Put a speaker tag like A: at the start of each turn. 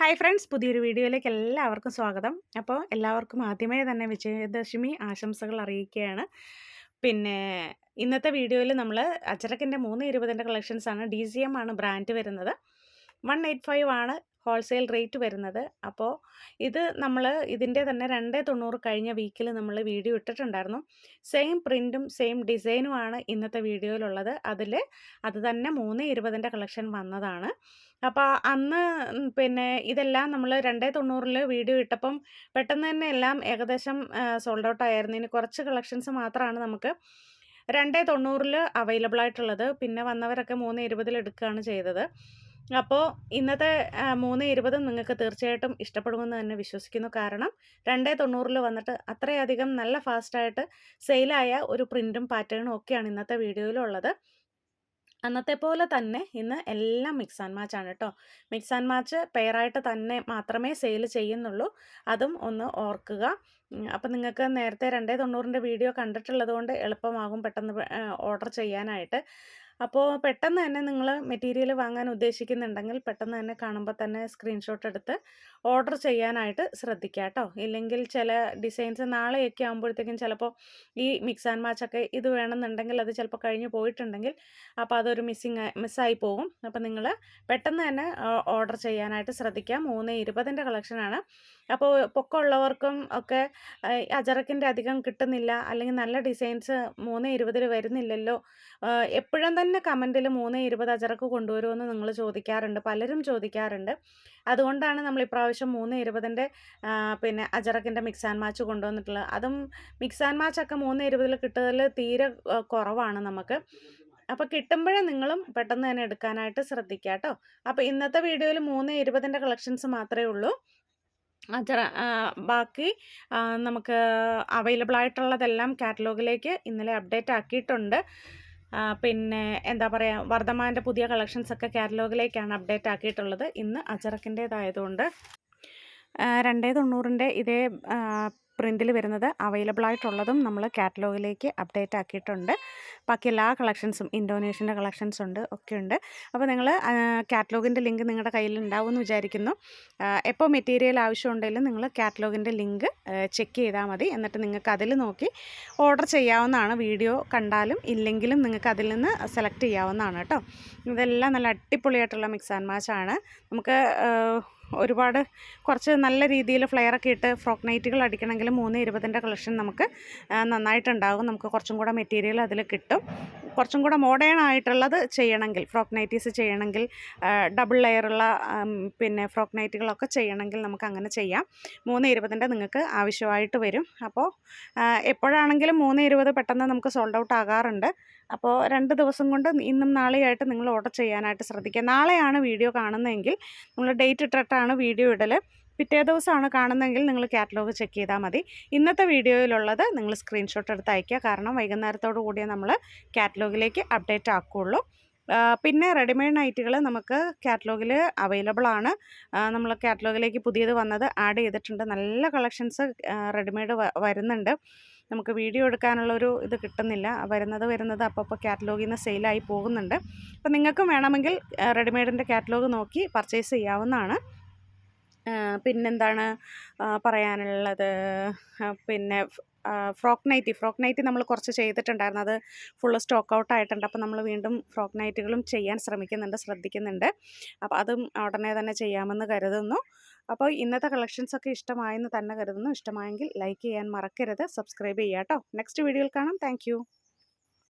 A: Hi friends പുതിയൊരു വീഡിയോയിലേക്ക് എല്ലാവർക്കും സ്വാഗതം. അപ്പോൾ എല്ലാവർക്കും ആദ്യമേ തന്നെ വിജയദശമി ആശംസകൾ അറിയിക്കുകയാണ്. പിന്നെ ഇന്നത്തെ വീഡിയോയിൽ നമ്മൾ അച്ചറക്കിന്റെ മൂന്ന് ഇരുപതിന്റെ കളക്ഷൻസാണ് ഡി സി എം ആണ് ബ്രാൻഡ് വരുന്നത്. വൺ എയ്റ്റ് ഫൈവ് ആണ് ഹോൾസെയിൽ റേറ്റ് വരുന്നത്. അപ്പോൾ ഇത് നമ്മൾ ഇതിന്റെ തന്നെ രണ്ട് തൊണ്ണൂറ് കഴിഞ്ഞ വീക്കിൽ നമ്മൾ വീഡിയോ ഇട്ടിട്ടുണ്ടായിരുന്നു. സെയിം പ്രിന്റും സെയിം ഡിസൈനുമാണ് ഇന്നത്തെ വീഡിയോയിലുള്ളത്. അതിൽ അത് തന്നെ മൂന്ന് ഇരുപതിന്റെ കളക്ഷൻ വന്നതാണ്. അപ്പോൾ അന്ന് പിന്നെ ഇതെല്ലാം നമ്മൾ രണ്ടേ തൊണ്ണൂറിൽ വീഡിയോ ഇട്ടപ്പം പെട്ടെന്ന് തന്നെ എല്ലാം ഏകദേശം സോൾഡ് ഔട്ട് ആയിരുന്നു. ഇനി കുറച്ച് കളക്ഷൻസ് മാത്രമാണ് നമുക്ക് രണ്ടേ തൊണ്ണൂറിൽ അവൈലബിൾ ആയിട്ടുള്ളത്. പിന്നെ വന്നവരൊക്കെ മൂന്ന് ഇരുപതിൽ എടുക്കുകയാണ് ചെയ്തത്. അപ്പോൾ ഇന്നത്തെ മൂന്ന് ഇരുപത് നിങ്ങൾക്ക് തീർച്ചയായിട്ടും ഇഷ്ടപ്പെടുമെന്ന് തന്നെ വിശ്വസിക്കുന്നു. കാരണം രണ്ടേ തൊണ്ണൂറിൽ വന്നിട്ട് അത്രയധികം നല്ല ഫാസ്റ്റായിട്ട് സെയിലായ ഒരു പ്രിന്റും പാറ്റേണും ഒക്കെയാണ് ഇന്നത്തെ വീഡിയോയിലുള്ളത്. അന്നത്തെ പോലെ തന്നെ ഇന്ന് എല്ലാം മിക്സ് ആൻഡ് മാച്ച് ആണ് കേട്ടോ മിക്സ് ആൻഡ് മാച്ച് പെയറായിട്ട് തന്നെ മാത്രമേ സെയിൽ ചെയ്യുന്നുള്ളൂ. അതും ഒന്ന് ഓർക്കുക. അപ്പം നിങ്ങൾക്ക് നേരത്തെ രണ്ടേ തൊണ്ണൂറിന്റെ വീഡിയോ കണ്ടിട്ടുള്ളത് കൊണ്ട് എളുപ്പമാകും പെട്ടെന്ന് ഓർഡർ ചെയ്യാനായിട്ട്. അപ്പോൾ പെട്ടെന്ന് തന്നെ നിങ്ങൾ മെറ്റീരിയൽ വാങ്ങാൻ ഉദ്ദേശിക്കുന്നുണ്ടെങ്കിൽ പെട്ടെന്ന് തന്നെ കാണുമ്പോൾ തന്നെ സ്ക്രീൻഷോട്ട് എടുത്ത് ഓർഡർ ചെയ്യാനായിട്ട് ശ്രദ്ധിക്കുക കേട്ടോ ഇല്ലെങ്കിൽ ചില ഡിസൈൻസ് നാളെയൊക്കെ ആകുമ്പോഴത്തേക്കും ചിലപ്പോൾ ഈ മിക്സ് ആൻഡ് മാച്ച് ഒക്കെ ഇത് വേണമെന്നുണ്ടെങ്കിൽ അത് ചിലപ്പോൾ കഴിഞ്ഞ് പോയിട്ടുണ്ടെങ്കിൽ അപ്പോൾ അതൊരു മിസ്സിങ് മിസ്സായി പോകും അപ്പോൾ നിങ്ങൾ പെട്ടെന്ന് തന്നെ ഓർഡർ ചെയ്യാനായിട്ട് ശ്രദ്ധിക്കുക മൂന്ന് ഇരുപതിന്റെ കളക്ഷനാണ്. അപ്പോൾ പൊക്കമുള്ളവർക്കും ഒക്കെ അജറക്കിന്റെ അധികം കിട്ടുന്നില്ല. അല്ലെങ്കിൽ നല്ല ഡിസൈൻസ് മൂന്ന് ഇരുപതിൽ വരുന്നില്ലല്ലോ. എപ്പോഴും തന്നെ കമന്റിൽ മൂന്ന് ഇരുപത് അജറക്ക് കൊണ്ടുവരുമെന്ന് നിങ്ങൾ ചോദിക്കാറുണ്ട് പലരും ചോദിക്കാറുണ്ട്. അതുകൊണ്ടാണ് നമ്മൾ ഇപ്രാവശ്യം മൂന്ന് ഇരുപതിന്റെ പിന്നെ അജറക്കിന്റെ മിക്സ് ആൻഡ് മാച്ച് കൊണ്ടുവന്നിട്ടുള്ളത്. അതും മിക്സ് ആൻഡ് മാച്ചൊക്കെ മൂന്ന് ഇരുപതിൽ കിട്ടുന്നതിൽ തീരെ കുറവാണ് നമുക്ക്. അപ്പോൾ കിട്ടുമ്പോഴേ നിങ്ങളും പെട്ടെന്ന് തന്നെ എടുക്കാനായിട്ട് ശ്രദ്ധിക്കുക കേട്ടോ. അപ്പോൾ ഇന്നത്തെ വീഡിയോയിൽ മൂന്ന് ഇരുപതിന്റെ കളക്ഷൻസ് മാത്രമേ ഉള്ളൂ. അജറ ബാക്കി നമുക്ക് അവൈലബിൾ ആയിട്ടുള്ളതെല്ലാം കാറ്റലോഗിലേക്ക് ഇന്നലെ അപ്ഡേറ്റ് ആക്കിയിട്ടുണ്ട്. പിന്നെ എന്താ പറയുക വർദ്ധമാന്റെ പുതിയ കളക്ഷൻസ് ഒക്കെ കാറ്റലോഗിലേക്കാണ് അപ്ഡേറ്റ് ആക്കിയിട്ടുള്ളത്. ഇന്ന് അജറക്കിന്റേതായതുകൊണ്ട് രണ്ടേ തൊണ്ണൂറിന്റെ ഇതേ പ്രിന്റിൽ വരുന്നത് അവൈലബിൾ ആയിട്ടുള്ളതും നമ്മൾ കാറ്റലോഗിലേക്ക് അപ്ഡേറ്റ് ആക്കിയിട്ടുണ്ട്. ബാക്കി എല്ലാ കളക്ഷൻസും ഇൻഡോനേഷ്യന്റെ കളക്ഷൻസ് ഉണ്ട് ഒക്കെ ഉണ്ട്. അപ്പോൾ നിങ്ങൾ കാറ്റലോഗിന്റെ ലിങ്ക് നിങ്ങളുടെ കയ്യിൽ ഉണ്ടാവുമെന്ന് വിചാരിക്കുന്നു. എപ്പോൾ മെറ്റീരിയൽ ആവശ്യമുണ്ടെങ്കിലും നിങ്ങൾ കാറ്റലോഗിന്റെ ലിങ്ക് ചെക്ക് ചെയ്താൽ മതി. എന്നിട്ട് നിങ്ങൾക്ക് അതിൽ നോക്കി ഓർഡർ ചെയ്യാവുന്നതാണ്. വീഡിയോ കണ്ടാലും ഇല്ലെങ്കിലും നിങ്ങൾക്ക് അതിൽ നിന്ന് സെലക്ട് ചെയ്യാവുന്നതാണ് കേട്ടോ. ഇതെല്ലാം നല്ല അടിപൊളിയായിട്ടുള്ള മിക്സ് ആൻഡ് മാച്ചാണ് നമുക്ക് ഒരുപാട് കുറച്ച് നല്ല രീതിയിൽ ഫ്ലെയറൊക്കെ ഇട്ട് ഫ്രോക്ക് നൈറ്റുകൾ അടിക്കണമെങ്കിൽ മൂന്ന് ഇരുപതിന്റെ കളക്ഷൻ നമുക്ക് നന്നായിട്ടുണ്ടാകും. നമുക്ക് കുറച്ചും കൂടെ മെറ്റീരിയൽ അതിൽ കിട്ടും. കുറച്ചും കൂടെ മോഡേൺ ആയിട്ടുള്ളത് ചെയ്യണമെങ്കിൽ ഫ്രോക്ക് നൈറ്റീസ് ചെയ്യണമെങ്കിൽ ഡബിൾ ലെയറുള്ള പിന്നെ ഫ്രോക്ക് നൈറ്റുകളൊക്കെ ചെയ്യണമെങ്കിൽ നമുക്ക് അങ്ങനെ ചെയ്യാം. മൂന്ന് ഇരുപതിന്റെ നിങ്ങൾക്ക് ആവശ്യമായിട്ട് വരും. അപ്പോൾ എപ്പോഴാണെങ്കിലും മൂന്ന് ഇരുപത് പെട്ടെന്ന് നമുക്ക് സോൾഡ് ഔട്ട് ആകാറുണ്ട്. അപ്പോൾ രണ്ട് ദിവസം കൊണ്ട് ഇന്നും നാളെയായിട്ട് നിങ്ങൾ ഓർഡർ ചെയ്യാനായിട്ട് ശ്രദ്ധിക്കുക. നാളെയാണ് വീഡിയോ കാണുന്നതെങ്കിൽ നമ്മൾ ഡേറ്റ് ഇട്ടിട്ടാണ് വീഡിയോ ഇടൽ പിറ്റേ ദിവസമാണ് കാണുന്നതെങ്കിൽ നിങ്ങൾ കാറ്റലോഗ് ചെക്ക് ചെയ്താൽ മതി. ഇന്നത്തെ വീഡിയോയിലുള്ളത് നിങ്ങൾ സ്ക്രീൻഷോട്ട് എടുത്ത് അയയ്ക്കുക. കാരണം വൈകുന്നേരത്തോടു കൂടിയേ നമ്മൾ കാറ്റലോഗിലേക്ക് അപ്ഡേറ്റ് ആക്കുകയുള്ളൂ പിന്നെ റെഡിമെയ്ഡ് നൈറ്റുകൾ നമുക്ക് കാറ്റലോഗിൽ അവൈലബിൾ ആണ്. നമ്മൾ കാറ്റലോഗിലേക്ക് പുതിയത് വന്നത് ആഡ് ചെയ്തിട്ടുണ്ട്. നല്ല കളക്ഷൻസ് റെഡിമെയ്ഡ് വരുന്നുണ്ട്. നമുക്ക് വീഡിയോ എടുക്കാനുള്ളൊരു ഇത് കിട്ടുന്നില്ല. വരുന്നത് വരുന്നത് അപ്പോൾ കാറ്റലോഗിൽ നിന്ന് സെയിലായി പോകുന്നുണ്ട്. അപ്പോൾ നിങ്ങൾക്കും വേണമെങ്കിൽ റെഡിമെയ്ഡിന്റെ കാറ്റലോഗ് നോക്കി പർച്ചേസ് ചെയ്യാവുന്നതാണ്. പിന്നെന്താണ് പറയാനുള്ളത്? പിന്നെ ഫ്രോക്ക് നൈറ്റി. ഫ്രോക്ക് നൈറ്റി നമ്മൾ കുറച്ച് ചെയ്തിട്ടുണ്ടായിരുന്നു. അത് ഫുള്ള് സ്റ്റോക്ക് ഔട്ട് ആയിട്ടുണ്ട്. അപ്പോൾ നമ്മൾ വീണ്ടും ഫ്രോക്ക് നൈറ്റുകളും ചെയ്യാൻ ശ്രമിക്കുന്നുണ്ട് ശ്രദ്ധിക്കുന്നുണ്ട്. അപ്പോൾ അതും ഉടനെ തന്നെ ചെയ്യാമെന്ന് കരുതുന്നു. അപ്പോൾ ഇന്നത്തെ കളക്ഷൻസൊക്കെ ഇഷ്ടമായെന്ന് തന്നെ കരുതുന്നു. ഇഷ്ടമായെങ്കിൽ ലൈക്ക് ചെയ്യാൻ മറക്കരുത്. സബ്സ്ക്രൈബ് ചെയ്യാം കേട്ടോ. നെക്സ്റ്റ് വീഡിയോയിൽ കാണാം. താങ്ക്